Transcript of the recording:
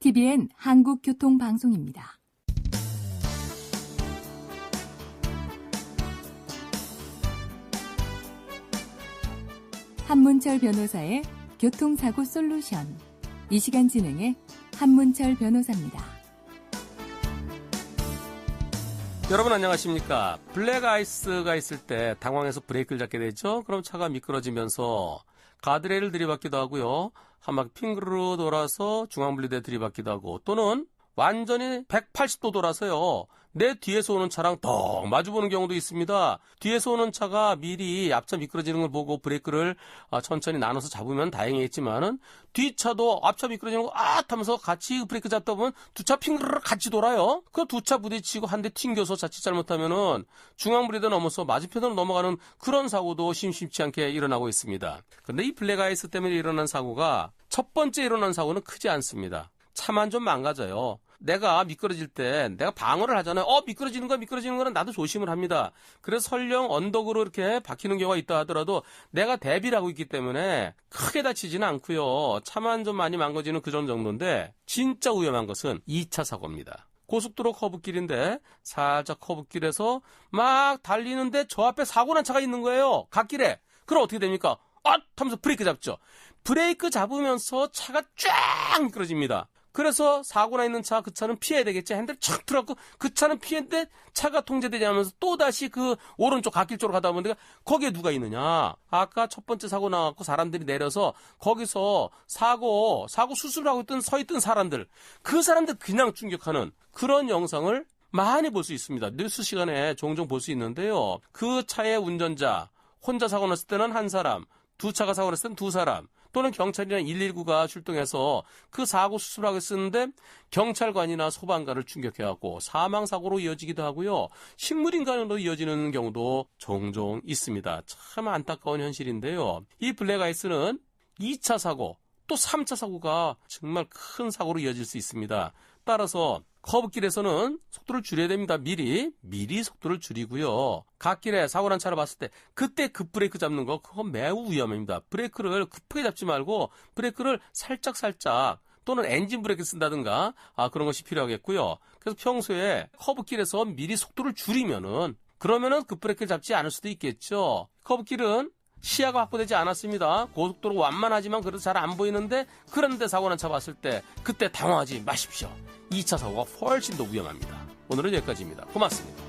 TBN 한국교통방송입니다. 한문철 변호사의 교통사고 솔루션. 이 시간 진행해 한문철 변호사입니다. 여러분 안녕하십니까? 블랙 아이스가 있을 때 당황해서 브레이크를 잡게 되죠? 그럼 차가 미끄러지면서 가드레일을 들이받기도 하고요. 한 바퀴 핑그르 돌아서 중앙분리대 들이받기도 하고 또는 완전히 180도 돌아서요. 내 뒤에서 오는 차랑 덩 마주보는 경우도 있습니다. 뒤에서 오는 차가 미리 앞차 미끄러지는 걸 보고 브레이크를 아, 천천히 나눠서 잡으면 다행이겠지만은 뒤차도 앞차 미끄러지는 거 아 하면서 같이 브레이크 잡다 보면 두 차 핑그르 같이 돌아요. 그 두 차 부딪히고 한 대 튕겨서 자칫 잘못하면은 중앙 브레이크 넘어서 맞은편으로 넘어가는 그런 사고도 심심치 않게 일어나고 있습니다. 근데 이 블랙 아이스 때문에 일어난 사고가 첫 번째 일어난 사고는 크지 않습니다. 차만 좀 망가져요. 내가 미끄러질 때 내가 방어를 하잖아요. 어 미끄러지는 거야 미끄러지는 거는 나도 조심을 합니다. 그래서 설령 언덕으로 이렇게 박히는 경우가 있다 하더라도 내가 대비를 하고 있기 때문에 크게 다치지는 않고요. 차만 좀 많이 망가지는 그 정도인데 진짜 위험한 것은 2차 사고입니다. 고속도로 커브길인데 살짝 커브길에서 막 달리는데 저 앞에 사고 난 차가 있는 거예요. 갓길에. 그럼 어떻게 됩니까? 아! 하면서 브레이크 잡죠. 브레이크 잡으면서 차가 쫙 미끄러집니다. 그래서 사고나 있는 차, 그 차는 피해야 되겠지. 핸들 촥 들어갖고 그 차는 피했는데 차가 통제되지 않으면서 또다시 그 오른쪽 갓길 쪽으로 가다 보니까 거기에 누가 있느냐. 아까 첫 번째 사고 나갖고 사람들이 내려서 거기서 사고, 사고 수술을 하고 있던 서 있던 사람들. 그 사람들 그냥 충격하는 그런 영상을 많이 볼 수 있습니다. 뉴스 시간에 종종 볼 수 있는데요. 그 차의 운전자, 혼자 사고 났을 때는 한 사람, 두 차가 사고 났을 때는 두 사람, 또는 경찰이나 119가 출동해서 그 사고 수습하고 쓰는데 경찰관이나 소방관을 충격해갖고 사망사고로 이어지기도 하고요. 식물인간으로 이어지는 경우도 종종 있습니다. 참 안타까운 현실인데요. 이 블랙아이스는 2차 사고, 또 3차 사고가 정말 큰 사고로 이어질 수 있습니다. 따라서 커브길에서는 속도를 줄여야 됩니다. 미리 미리 속도를 줄이고요. 갓길에 사고 난 차를 봤을 때 그때 급브레이크 잡는 거 그건 매우 위험합니다. 브레이크를 급하게 잡지 말고 브레이크를 살짝 살짝 또는 엔진 브레이크 쓴다든가 아 그런 것이 필요하겠고요. 그래서 평소에 커브길에서 미리 속도를 줄이면은 그러면은 급브레이크를 잡지 않을 수도 있겠죠. 커브길은 시야가 확보되지 않았습니다. 고속도로 완만하지만 그래도 잘 안 보이는데 그런데 사고 난 차 봤을 때 그때 당황하지 마십시오. 2차 사고가 훨씬 더 위험합니다. 오늘은 여기까지입니다. 고맙습니다.